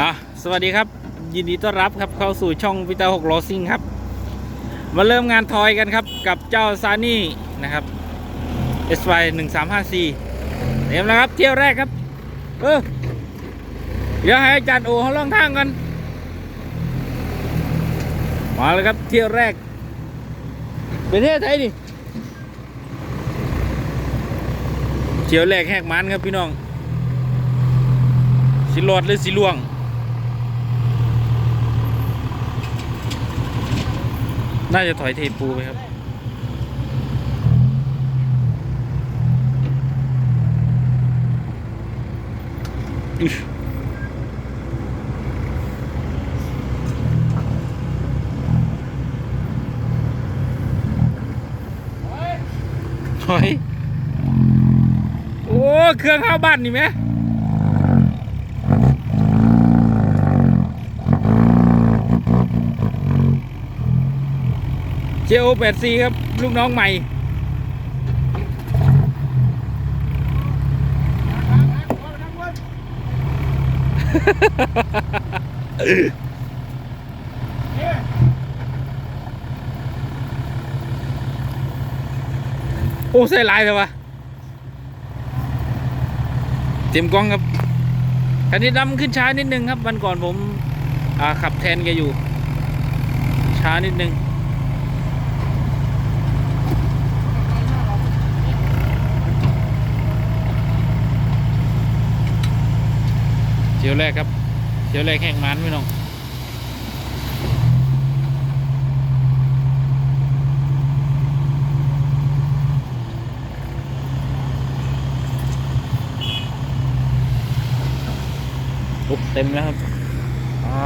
อะสวัสดีครับ ยินดีต้อนรับครับเข้าสู่ช่องพิตาหกโรซิงครับ มาเริ่มงานทอยกันครับ กับเจ้าซานี่นะครับ SY 1 3 5 4เตรียมแล้วครับเที่ยวแรกครับ เออเดี๋ยวให้อาจารย์โอเขาล่องทางกันมาแล้วครับเที่ยวแรกประเทศไทยดิเที่ยวแรกแหกมันครับพี่น้อง สิรอดหรือสิล่วง น่าจะถอยเทปูไปครับอุ๊ยถอย โอ้ เครื่องเข้าบ้านนี่ไหม เจโอแปดซีครับ ลูกน้องใหม่ โอ้ใส่ลายเลยวะเต็มกล้องครับคันนี้ดำขึ้นช้านิดนึงครับ วันก่อนผมขับแทนแกอยู่ ช้านิดนึง เที่ยวแรกครับเที่ยวแรกแข่งมันพี่น้องปุ๊บเต็มแล้วครับอ่า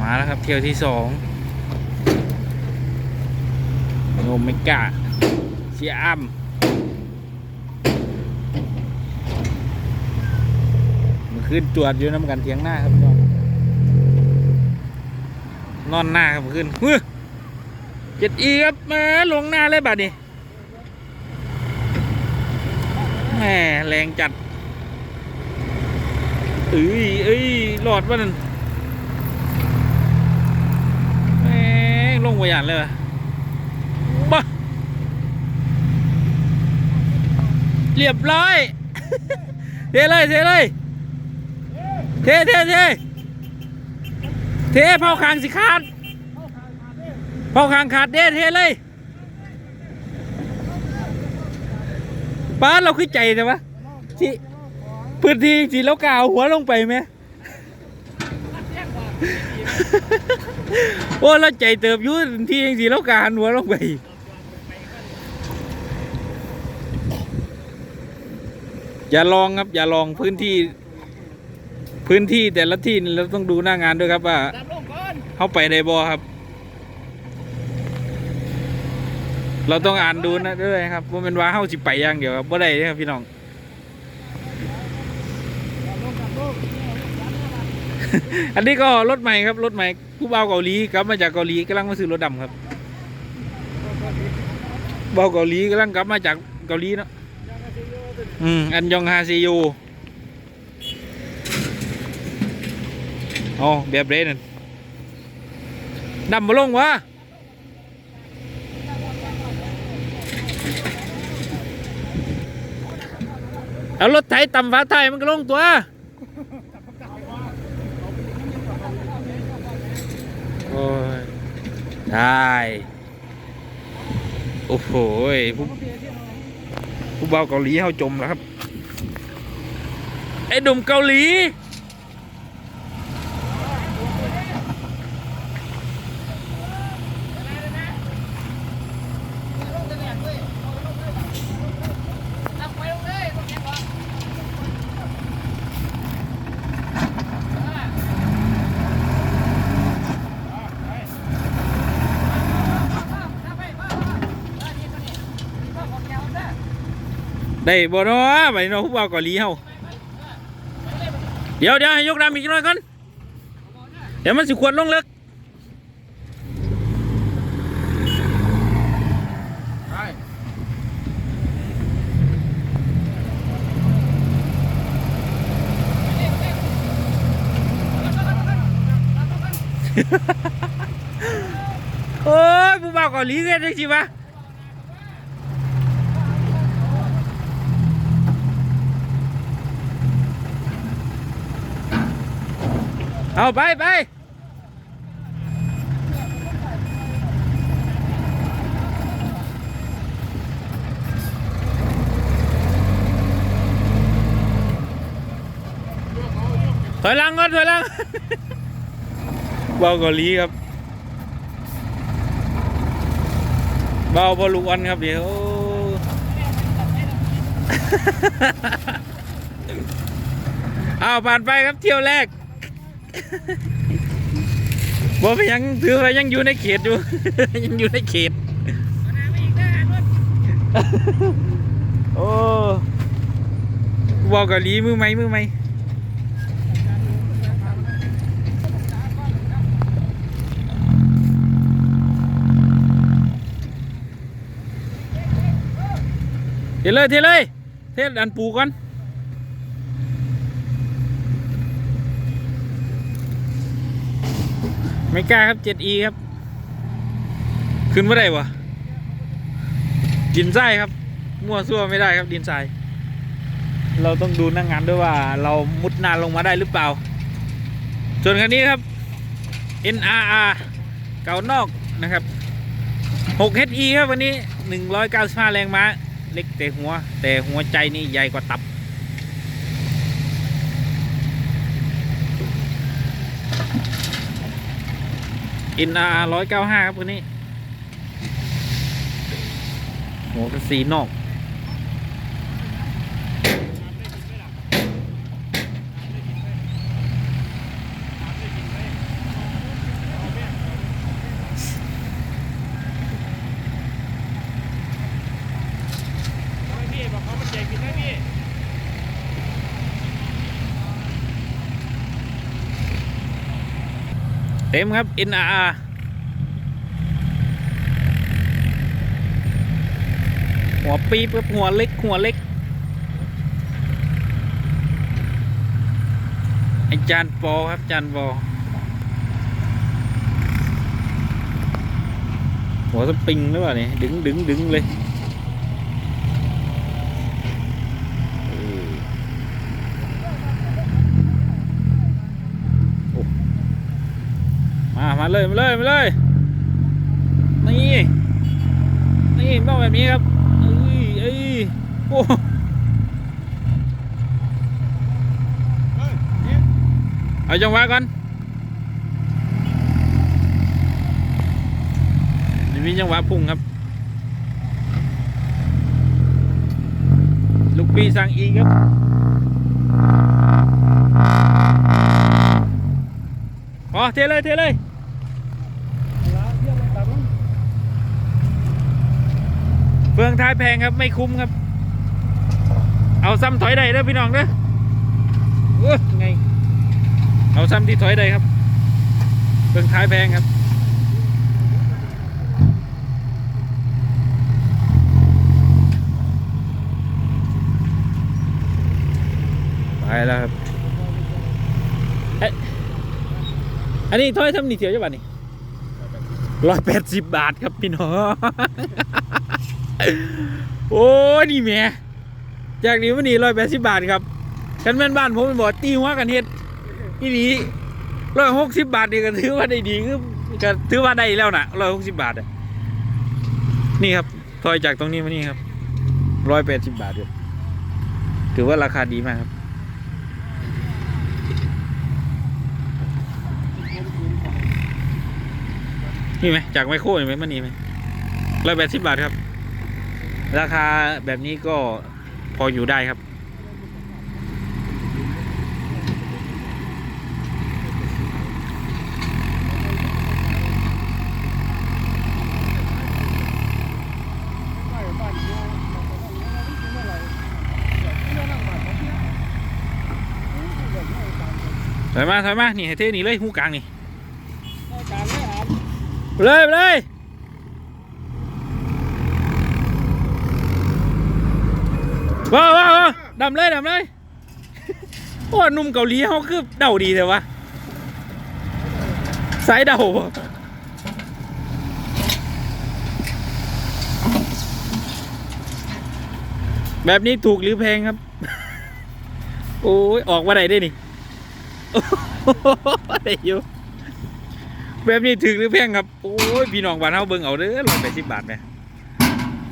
มาแล้วครับเที่ยวที่สองโนเมกาเชียอัมมัน ขึ้นตรวจอยู่น้ำกันเทียงหน้าครับพี่น้องนอนหน้าครับขึ้นเฮ้ยเจ็ดอีครับแมาลงหน้าเลยบัดนี้แหมแรงจัดเอ้ยเอ้ยหลอดวะนั่นแหมลงไปหยันเลยวะบ้าเรียบร้อยเทเลยเทเลย เทเทเทเทเผาคางสิขาดเผาคางขาดเด้เทเลยป้าดเราขึ้นใจแต่วะที่พื้นที่สีแล้วกาวหัวลงไปไหมโอ้เราใจเติบอยุ่นที่ยังสีแล้วกาหันหัวลงไปอย่าลองครับ อย่าลองพื้นที่ พื้นที่แต่ละที่เราต้องดูหน้างานด้วยครับว่าเข้าไปในบอครับ เราต้องอ่านดูนะด้วยครับว่าเป็นว่าเข้าสิไปอย่างเดียวครับว่าได้ครับพี่น้องอันนี้ก็รถใหม่ครับรถใหม่ผู้บ่าเกาหลีกลับมาจากเกาหลีกำลังมาซื้อรถดำครับบ่าเกาหลีกำลังกลับมาจากเกาหลีเนาะอืมอันยองฮาซียู อ๋อแบบเรนนั่นดำมาลงวะเอารถไถต่ำฟ้าไทยมันก็ลงตัวโอ้ยได้โอ้โหยผู้ผู้บ่าเกาหลีเข้าจมแล้วครับ ไอ้หนุ่มเกาหลี ดับไปลงเลยตรงนี้ก่อนดับไปพ่อพ่อเออนี่ตัวนี้พ่อของแกเอาซะ ได้บ่เนาะไปเนาะผู้บ่าวเกาหลีเฮาเดี๋ยวเดี๋ยวให้ยกดำอีกหน่อยก่อนเดี๋ยวมันสิขวดลงเลิกโอ้ยผู้บ่าวเกาหลีเรียนได้สิวะ เอาไปไปถอยลังก่อนถอยลังเบาเกาหลีครับเบาพอลูอนครับเดี๋ยวเอาผ่านไปครับเที่ยวแรก บ่ไปยังถือว่ายังอยู่ในเขตอยู่ ยังอยู่ในเขตโอ้บอกเกาหลีมือไหมมือไหมเทเลยเทเลยเทอันปูก่อน ไม่กล้าครับ 7e ครับ ขึ้นไม่ได้วะดินทรายครับ มั่วซั่วไม่ได้ครับดินทราย เราต้องดูหนักงานด้วยว่า เรามุดนานลงมาได้หรือเปล่า ส่วนคันนี้ครับ NRR เก่านอกนะครับ 6HE ครับวันนี้ 195 แรงม้า เล็กแต่หัว แต่หัวใจนี่ใหญ่กว่าตับ อินอาร้อยเก้าห้าครับคนนี้หัวกระสีนอก พี่บอกเขามาแจกกินได้พี่ เต็มครับ NR หัวปี๊บครับหัวเล็ก หัวเล็กไอจานปอครับจานปอหัวสปริงหรือเปล่าเนี่ยดึงดึงดึงเลยเออโอ้มา มา เลยมาเลยมาเลยนี่นี่ต้องแบบนี้ครับเอ้ยเอ้ยโอ้เฮ้ยนี่เอาจังหวะก่อนนี่มีจังหวะพุ่งครับ ลูกปีสังอีกครับพอเทเลยเทเลย ลาเที่ยวมันตามมัน เฟืองท้ายแพงครับไม่คุ้มครับ เอาซ้ำถอยได้เด้อพี่น้องเด้อเอ้ยไง เอาซ้ำที่ถอยได้ครับเฟืองท้ายแพงครับไปแล้วครับเอ๊ะอันนี้ถอยทำนี่เถียวจังหวัดนี่ร้อยแปดสิบบาทครับพี่น้อง โอ้ นี่แม่จากนี้วันนี้ร้อยแปดสิบบาทครับฉันแม่นบ้านผมเป็นบ่อตีหัวกันเฮ็ดนี่นีร้อยหกสิบบาทนี่ก็ถือว่าได้ดีก็ถือว่าได้แล้วนะร้อยหกสิบบาทอะนี่ครับถอยจากตรงนี้มานี่ครับร้อยแปดสิบบาทครับถือว่าราคาดีมากครับนี่ไหมจากไมโครเห็นไหมมันนี่ไหมร้อยแปดสิบบาทครับ ราคาแบบนี้ก็พออยู่ได้ครับไปบ้านเที่ยวเมื่อไหร่เที่ยวนั่งบ้านเขาเที่ยวเดี๋ยวไม่ตามกันถอยมาถอยมา นี่ให้เท่นี่เลยหูกลางนี่ได้การไม่อ่านไปเลยไปเลย ว้าวว้าวดำเลยดำเลยโอ้หนุ่มเกาหลีเขาคือเดาดีแต่วะสายเดาแบบนี้ถูกหรือแพงครับ โอ้ยออกมาไหนได้นี่โอ้ได้อยู่แบบนี้ถึกหรือแพงครับ โอ้ยพี่น้องบ้านเฮาเบิ่งเอาเด้อร้อยแปดสิบบาทไหม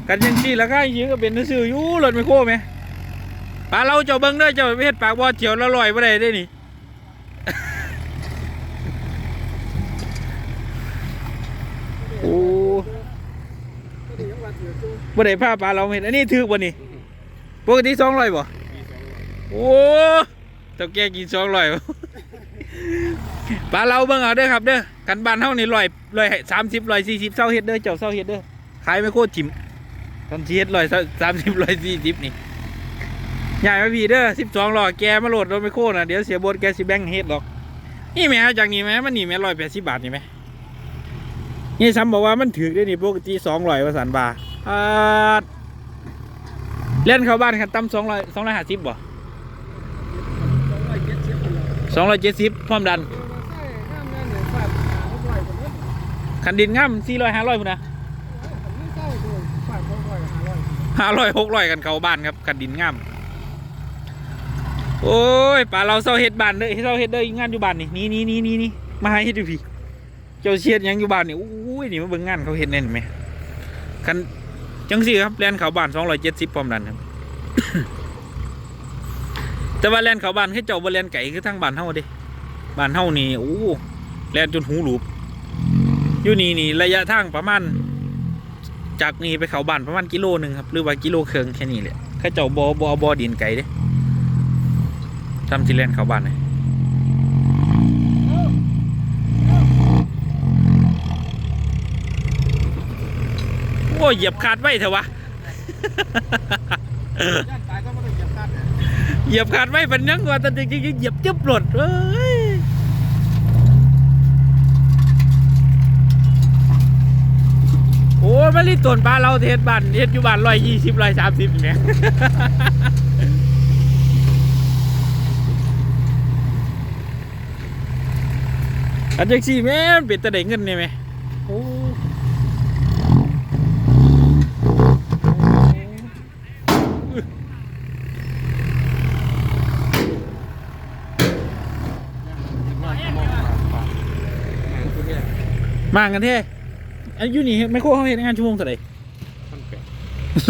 กันยังซี่ราคายื้อก็เป็นซื้ออยู่รถไมโครไหม ปลาเราเจ้าเบิ่งเด้อเจ้าเฮ็ดปากบ่อเจียวละลอยบ่ได้ได้นี่โอ้ก็ดีจังหบ่ได้พาปลาเราเห็นอันนี้ถือบ่นี่ปกติสองร้อยบ่โอ้เจ้าแกกินสองร้อยปลาเราเบิ่งเอาเด้อครับเด้อกันบ้านเฮานี่ร้อยร้อยสามสิบร้อยสี่สิบเศร้าเฮ็ดเด้อเจ้าเศร้าเฮ็ดเด้อขายไม่โคตรจิ๋มกันสิเฮ็ดร้อยสามสิบร้อยสี่สิบนี่ ใหญ่มาพี่เด้อสิบสองล้อแกมาโหลดรถไม่โคตรน่ะเดี๋ยวเสียบทแกสิแบงเฮ็ดหรอก นี่แหม่จากนี้แหม่มันนี่แหม่ร้อยแปดสิบบาทนี่แหมนี่ซ้ำบอกว่ามันถือได้นี่ปกติสองรอยว่าสันบาทอ่าเล่นเข้าบ้านคันตั้มสองร้อยสองร้อยห้าสิบบ่สองร้อยเจ็ดสิบพร้อมดันขันดินง่ำสี่ร้อยห้าร้อยพุ่นนะผมไม่ใส่ด้วยฟาดหกร้อยห้าร้อยห้าร้อยหกร้อยกันเข้าบ้านครับคันดินง่ำ โอ้ยป่าเราเศร้าเฮ็ดบ้านเด้อเศร้าเฮ็ดเด้งานอยู่บ้านนี่นี่นี่นี่นี่นี่มาให้เฮ็ดดูพี่เจ้าเชียดยังอยู่บ้านนี่อู้ยนี่มาเบิ่งงานเขาเฮ็ดแน่นไหมคันจังสี่ครับแลนเขาบ้านสองร้อยเจ็ดสิบพร้อมดันครับแต่ว่าแลนเขาบ้านให้เจ้าบ่แลนไก่คือทางบ้านเฮาเด้บ้านเฮานี่โอ้แลนจนหูหลูบอยู่นี่นี่ระยะทางประมาณจากนี่ไปเขาบ้านประมาณกิโลหนึ่งครับหรือว่ากิโลเคืองแค่นี้แหละแค่เจ้าบอบอบอดินไก่เด้ ทำที่แลนเขาบ้านเลยโอ้ยเหยียบขาดไว้เถอะวะเหยียบขาดไว้เป็นยังว่าแต่จริงๆเหยียบจึ๊บหลดเอ้ยโอ้ยมาลีต้นปลาเราเทศบ้านเทศอยู่บ้านร้อยยี่สิบร้อยสามสิบเนี่ย อันจังสี่แม่นเป็นตะเด้งเงินนี่ไหมโอ้มากันเท่อันอยู่นี่ไม่โคเขาเห็นงานชั่วโมงเท่าไหร่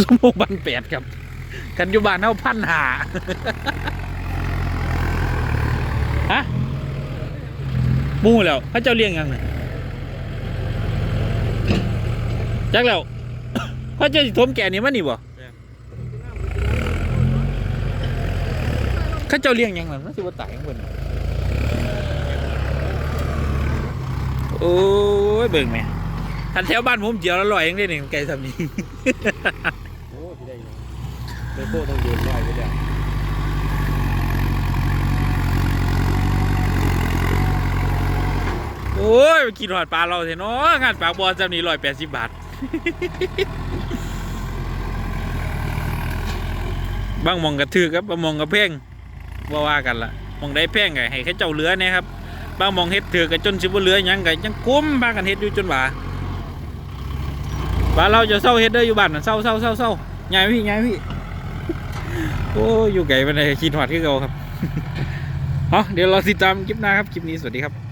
ชั่วโมงพันแปดครับ กันอยู่บ้านเอาพันหา ฮะ หมู่แล้วพระเจ้าเลี้ยงยังไงจักแล้วพระเจ้าสิทมแก่นี่มันนี่บ่เข้าเจ้าเลี้ยงยังไงมันสิบ่ตายของเพิ่นโอ้ยเบิ่งแม่ทันแถวบ้านผมเจียวละร้อยเองได้นี่ไก่ทำนี้โอ้ที่ได้อยู่เดี๋ยวโคต้องยืนได้ไปแล้ว อ้ยไปกินหอดปลาเราเถอะเนาะงานปากบอลจำนี้ร้อยแปดสิบบาทบางมองกระถือครับบางมองกระเพ่งว่าว่ากันละมองได้เพ่งไงให้แค่เจ้าเหลือเนี่ยครับบางมองเฮ็ดถือกับจนสิบเหลือยังไงยังคุ้มพางกันเฮ็ดอยู่จนว่าว่าเราจะเศร้าเฮ็ดเด้อยู่บ้านเศร้าเศร้าเศร้าเศร้าใหญ่พี่ใหญ่พี่โอ้อยู่ไกลไปไหนคิดหอดคือเก่าครับเอาเดี๋ยวเราติดตามคลิปหน้าครับ คลิปนี้สวัสดีครับ